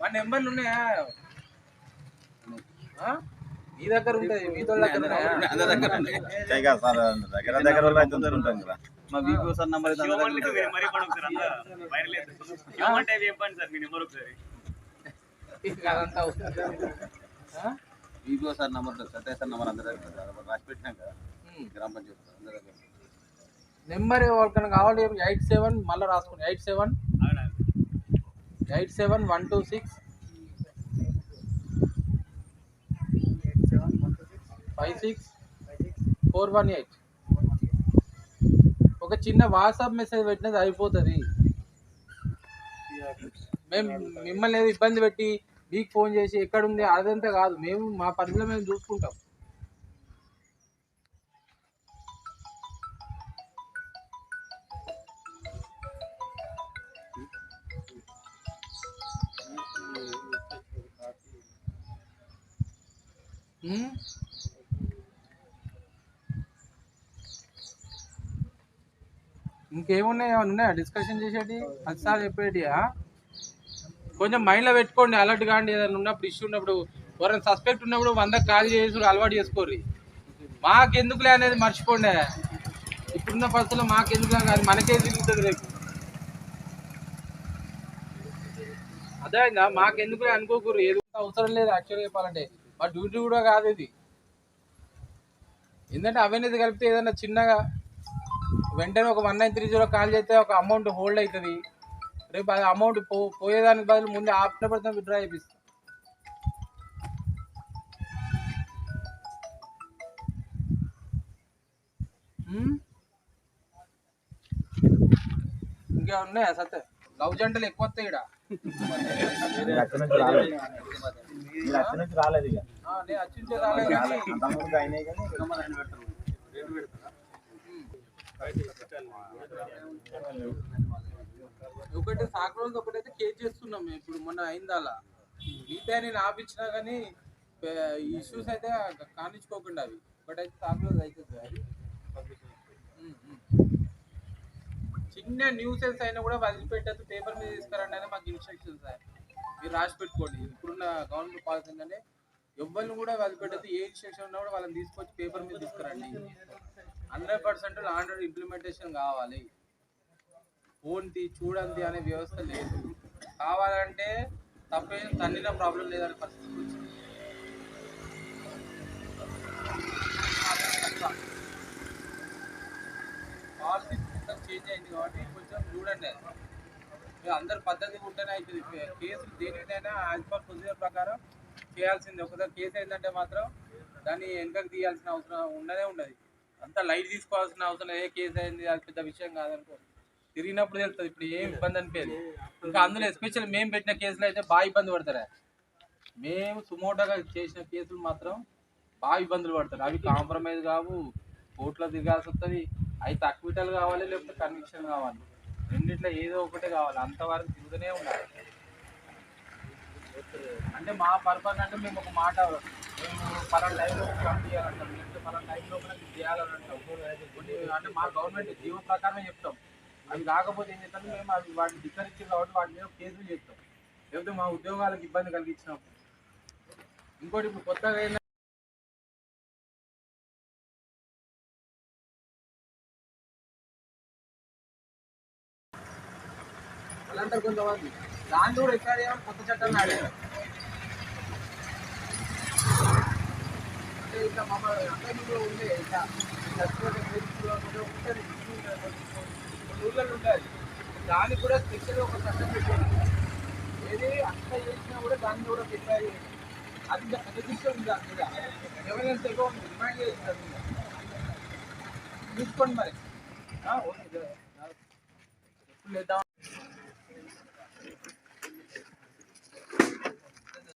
మా నెంబర్లు ఉన్నాయా? మీ దగ్గర ఉంటాయి మీ తోళ్ళ దగ్గర దగ్గర దగ్గర ఉంటాం కదా మా వీపీ సార్ నంబర్ పడవు సార్ చెప్పండి మీ నెంబర్ ఒకసారి? VP sir number. Satya sir number అందరి దగ్గర రాసి పెట్టినాం కదా. గ్రామ పంచాయతీ అందరి దగ్గర నెంబర్ ఎవరికైనా కావాలి ఎయిట్ సెవెన్ మళ్ళీ రాసుకోండి eight seven. Eight seven one two six. Five six. Four one eight. ఒక చిన్న వాట్సాప్ మెసేజ్ పెట్టినది అయిపోతుంది. మేము మిమ్మల్ని ఏదో ఇబ్బంది పెట్టి మీకు ఫోన్ చేసి ఎక్కడుంది అదంతా కాదు. మేము మా పరిధిలో మేము చూసుకుంటాం. Hmm? ఇంకేమున్నాయి? ఏమైనా ఉన్నాయా? డిస్కషన్ చేసేటి పదిసార్లు చెప్పేటి కొంచెం మైండ్లో పెట్టుకోండి. అలర్ట్ కాండి. ఏదైనా ఉన్నప్పుడు ఇష్యూ ఉన్నప్పుడు ఎవరైనా సస్పెక్ట్ ఉన్నప్పుడు వంద కాల్ చేసి అలవాటు చేసుకోరు మాకెందుకులే అనేది మర్చిపోండి. ఇప్పుడున్న పరిస్థితుల్లో మాకెందుకులే కానీ మనకే తిరుగుతుంది రేపు. అదే ఇంకా మాకెందుకులే అనుకోకూరు ఏదో అవసరం లేదు యాక్చువల్గా చెప్పాలంటే. మా డ్యూటీ కూడా కాదు ఇది. ఎందుకంటే అవినీతి కలిపితే ఏదైనా చిన్నగా వెంటనే ఒక one nine three zero call చేస్తే ఒక అమౌంట్ హోల్డ్ అవుతుంది. రేపు అది అమౌంట్ పో పోయేదానికి బదులు ముందే ఆఫ్టర్ పెడితే విత్డ్రా చేపిస్తాం. ఉమ్? ఇంకా ఉన్నాయా సత్య? లవ్ జంటలు ఎక్కువ వస్తాయి ఇక్కడ నుంచి రాలేదు. ఇక. నేను అచ్చించే రాలేదు కానీ అంతకుముందు అయినాయి కానీ ఒకటి సాక్ రోజు ఒకటైతే కేర్ చేస్తున్నాం మేము. ఇప్పుడు మొన్న అయింది అలా. మిగతా నేను ఆపించినా కానీ ఇష్యూస్ అయితే కానించుకోకుండా అవి. ఒకటైతే సాక్ రోజు అవుతుంది అది. చిన్న న్యూసెన్స్ అయినా కూడా వదిలిపెట్టద్దు పేపర్ మీద తీసుకురండి అని మాకు ఇన్స్ట్రక్షన్స్ మీరు రాసి పెట్టుకోండి. ఇప్పుడున్న గవర్నమెంట్ పాలసీ ఏంటంటే ఎవరిని కూడా వదిలిపెట్టద్దు ఏ ఇన్స్ట్రక్షన్ ఉన్నా కూడా వాళ్ళని తీసుకొచ్చి పేపర్ మీద తీసుకురండి. హండ్రెడ్ పర్సెంట్ లాండ్రీ ఇంప్లిమెంటేషన్ కావాలి. ఫోన్ది చూడండి అనే వ్యవస్థ లేదు. కావాలంటే తప్పేం తన్నిన ప్రాబ్లం లేదనే పరిస్థితి వచ్చింది పాలసీ మొత్తం చేంజ్ అయింది కాబట్టి కొంచెం చూడండి. మీరు అందరు పద్ధతి ఉంటేనే అవుతుంది కేసులు దేనికైనా యాజ్ పర్ ప్రొసీజర్ ప్రకారం చేయాల్సింది. ఒకసారి కేసు ఏంటంటే మాత్రం దాన్ని వెనుకకు తీయాల్సిన అవసరం ఉండనే ఉండదు. అంత లైట్ తీసుకోవాల్సిన అవసరం ఏ కేసు అయింది అది పెద్ద విషయం కాదనుకో. తిరిగినప్పుడు తెలుస్తుంది. ఇప్పుడు ఏం ఇబ్బంది అనిపించదు. ఇంకా అందులో ఎస్పెషల్ మేము పెట్టిన కేసులు అయితే బాగా ఇబ్బంది పడతారా? మేము సుమోటోగా చేసిన కేసులు మాత్రం బాగా ఇబ్బందులు పడతారు. అవి కాంప్రమైజ్ కావు. కోర్టులో తిరగాల్సి వస్తుంది. అవి తక్కువటలు కావాలి లేకపోతే కన్విక్షన్ కావాలి. రెండిట్లో ఏదో ఒకటే కావాలి. అంతవరకు తిరుగుతూనే ఉండాలి. అంటే మా పర్పస్ అంటే మేము ఒక మాట మేము పలానా టైంలో పంపించాలంటాం లేకపోతే పలానా టైంలో ఇది చేయాలని అంటాం కొన్ని అంటే మా గవర్నమెంట్ జీవో ప్రకారమే చెప్తాం. అవి కాకపోతే ఏం చేస్తాం? మేము అవి వాటిని ధిక్కరించాం కాబట్టి వాటి మీద కేసులు చేస్తాం. లేకపోతే మా ఉద్యోగాలకు ఇబ్బంది కలిగించినాం ఇంకోటి ఇప్పుడు కొత్తగా వాళ్ళందరూ కొంతమంది దాన్ని కూడా ఎక్కడ కొత్త చట్టాన్ని ఆడారు అంటే ఇట్లా మమ్మల్ని అందరిలో ఉండే ఇట్లా ఉంటుంది. కొన్ని ఊళ్ళలో ఉంటుంది దానికి కూడా స్పెషల్ ఒక చట్టం పెట్టారు. ఏది అంత చేసినా కూడా దాన్ని కూడా పెట్టాలి అది అది శిక్ష ఉంది దాని మీద ఎవరైనా ఎక్కువ డిమాండ్ చేస్తారు. తీసుకోండి మరి. ఓకే ఎప్పుడు లేదా